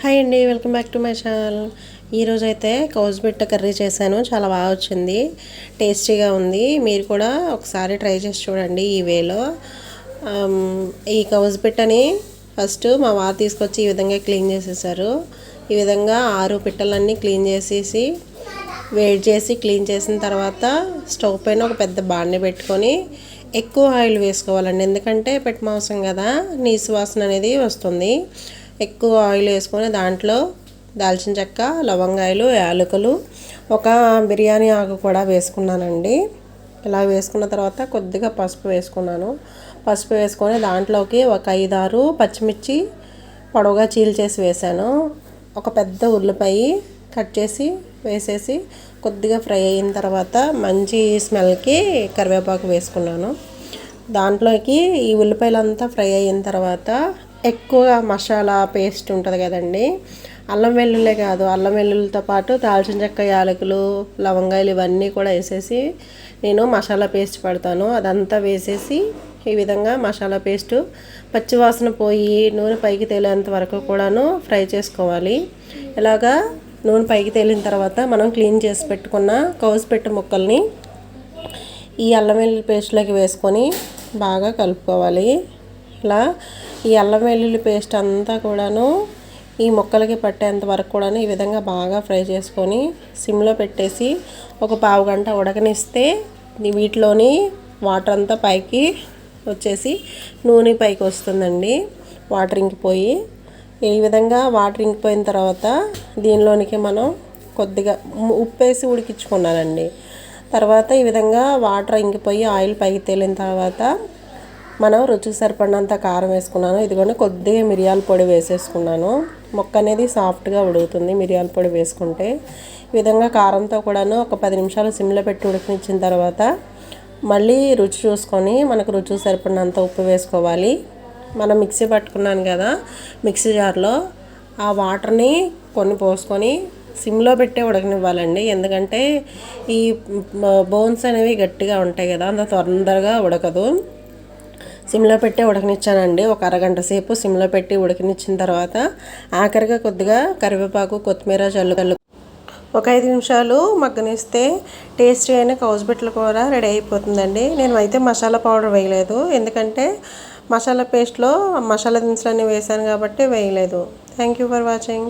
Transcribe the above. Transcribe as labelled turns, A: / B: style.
A: Hi అండి welcome back to my channel. ఈరోజు అయితే కౌజ్బిట్ట కర్రీ చేశాను. చాలా బాగా వచ్చింది. టేస్టీగా ఉంది. మీరు కూడా ఒకసారి ట్రై చేసి చూడండి ఈ వేలో. ఈ కౌజ్బిట్టని ఫస్ట్ మా వారు తీసుకొచ్చి ఈ విధంగా క్లీన్ చేసేసారు. ఈ విధంగా ఆరు పిట్టలన్నీ క్లీన్ చేసేసి వేడి చేసి క్లీన్ చేసిన తర్వాత స్టవ్ పైన ఒక పెద్ద బాండి పెట్టుకొని ఎక్కువ ఆయిల్ వేసుకోవాలండి. ఎందుకంటే పెట్ మాంసం కదా నీసు వాసన అనేది వస్తుంది. ఎక్కువ ఆయిల్ వేసుకొని దాంట్లో దాల్చిన చెక్క లవంగాయలు యాలకులు ఒక బిర్యానీ ఆకు కూడా వేసుకున్నానండి. ఇలా వేసుకున్న తర్వాత కొద్దిగా పసుపు వేసుకున్నాను. పసుపు వేసుకొని దాంట్లోకి ఒక ఐదారు పచ్చిమిర్చి పొడవుగా చీల్చేసి వేసాను ఒక పెద్ద ఉల్లిపాయ కట్ చేసి వేసేసి కొద్దిగా ఫ్రై అయిన తర్వాత మంచి స్మెల్కి కరివేపాకు వేసుకున్నాను. దాంట్లోకి ఈ ఉల్లిపాయలంతా ఫ్రై అయిన తర్వాత ఎక్కువగా మసాలా పేస్ట్ ఉంటుంది కదండి. అల్లం వెల్లుల్లే కాదు అల్లం వెల్లుల్లితో పాటు దాల్చిన చెక్క యాలకులు లవంగాయలు ఇవన్నీ కూడా వేసేసి నేను మసాలా పేస్ట్ పడతాను. అదంతా వేసేసి ఈ విధంగా మసాలా పేస్ట్ పచ్చివాసన పోయి నూనె పైకి తేలేంత వరకు కూడాను ఫ్రై చేసుకోవాలి. ఇలాగా నూనె పైకి తేలిన తర్వాత మనం క్లీన్ చేసి పెట్టుకున్న కౌసుపెట్టు ముక్కల్ని ఈ అల్లం వెల్లుల్లి పేస్ట్లోకి వేసుకొని బాగా కలుపుకోవాలి. ఇలా ఈ అల్లం వెల్లుల్లి పేస్ట్ అంతా కూడాను ఈ ముక్కలకి పట్టేంత వరకు కూడా ఈ విధంగా బాగా ఫ్రై చేసుకొని సిమ్లో పెట్టేసి ఒక పావు గంట ఉడకనిస్తే వీటిలోని వాటర్ అంతా పైకి వచ్చేసి నూనె పైకి వస్తుందండి. వాటర్ ఇంకిపోయి ఈ విధంగా వాటర్ ఇంకిపోయిన తర్వాత దీనిలోనికి మనం కొద్దిగా ఉప్పు వేసి ఉడికించుకున్నానండి. తర్వాత ఈ విధంగా వాటర్ ఇంకిపోయి ఆయిల్ పైకి తేలిన తర్వాత మనం రుచికి సరిపడినంత కారం వేసుకున్నాను. ఇదిగోండి కొద్దిగా మిరియాల పొడి వేసేసుకున్నాను. మొక్క అనేది సాఫ్ట్గా ఉడుకుతుంది మిరియాల పొడి వేసుకుంటే. ఈ విధంగా కారంతో కూడాను ఒక పది నిమిషాలు సిమ్లో పెట్టి ఉడికించిన తర్వాత మళ్ళీ రుచి చూసుకొని మనకు రుచి సరిపడినంత ఉప్పు వేసుకోవాలి. మనం మిక్సీ పట్టుకున్నాను కదా మిక్సీ జార్లో ఆ వాటర్ని కొన్ని పోసుకొని సిమ్లో పెట్టే ఉడకనివ్వాలండి. ఎందుకంటే ఈ బోన్స్ అనేవి గట్టిగా ఉంటాయి కదా అంత తొందరగా ఉడకదు. సిమ్లో పెట్టి ఉడకనిచ్చానండి. ఒక అరగంట సేపు సిమ్లో పెట్టి ఉడకనిచ్చిన తర్వాత ఆఖరిగా కొద్దిగా కరివేపాకు కొత్తిమీర జల్లుగల్లు ఒక ఐదు నిమిషాలు మగ్గనిస్తే టేస్టీ అయిన కౌజబెట్లు కూర రెడీ అయిపోతుందండి. నేను అయితే మసాలా పౌడర్ వేయలేదు. ఎందుకంటే మసాలా పేస్ట్లో మసాలా దినుసులన్నీ వేసాను కాబట్టి వేయలేదు. Thank you for watching